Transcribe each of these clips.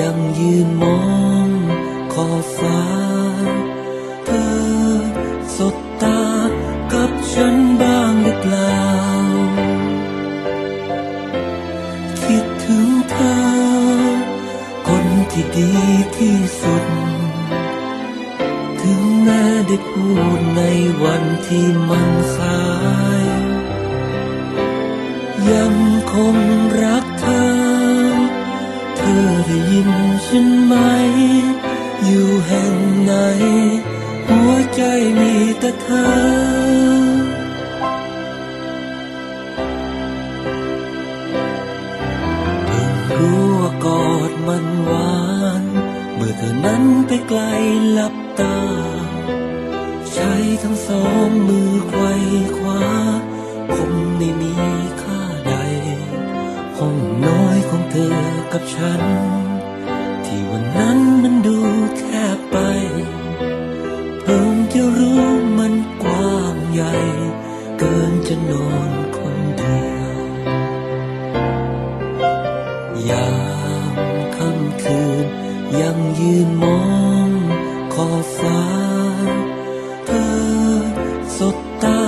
ยังยืนมองขอบฟ้า เธอสบตากับฉันบ้างหรือเปล่า คิดถึงเธอ คนที่ดีที่สุด ถึงแม้ได้พูดในวันที่มันสาย ยังคงรักเธอ อได้ยินฉันไหม อยู่แห่งไหน หัวใจมีแต่เธอเพิ่งรู้ว่ากอดมันหวาน เมื่อเธอนั้นไปไกลหลับตา ใช้ทั้งสองมือไขว้คว้าคงไม่มี กับฉัน ที่วันนั้นมันดูแคบไปเพิ่งจะรู้มันกว้างใหญ่ เกินจะนอนคนเดียวยามค่ำคืนยังยืนมองขอบฟ้า เธอสบตา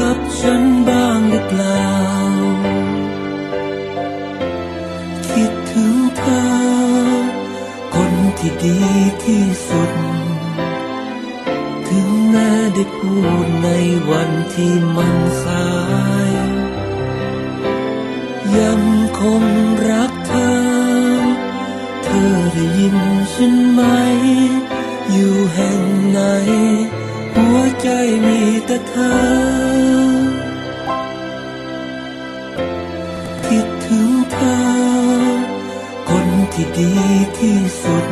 กับฉัน ที่ดีที่สุด ถึงแม้ได้พูดในวันที่มันสาย ยังคงรักเธอ เธอได้ยินฉันไหม อยู่แห่งไหน หัวใจมีแต่เธอ คิดถึงเธอ คนที่ดีที่สุด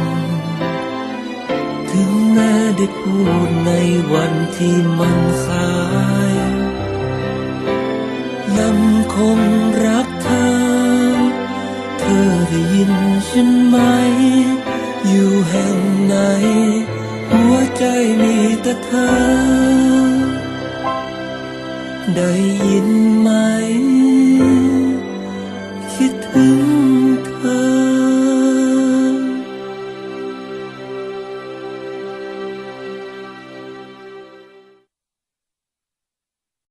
ได้พูดในวันที่มันสายยังคงรักเธอ เธอได้ยินฉันไหม อยู่แห่งไหน หัวใจมีแต่เธอ ได้ยิน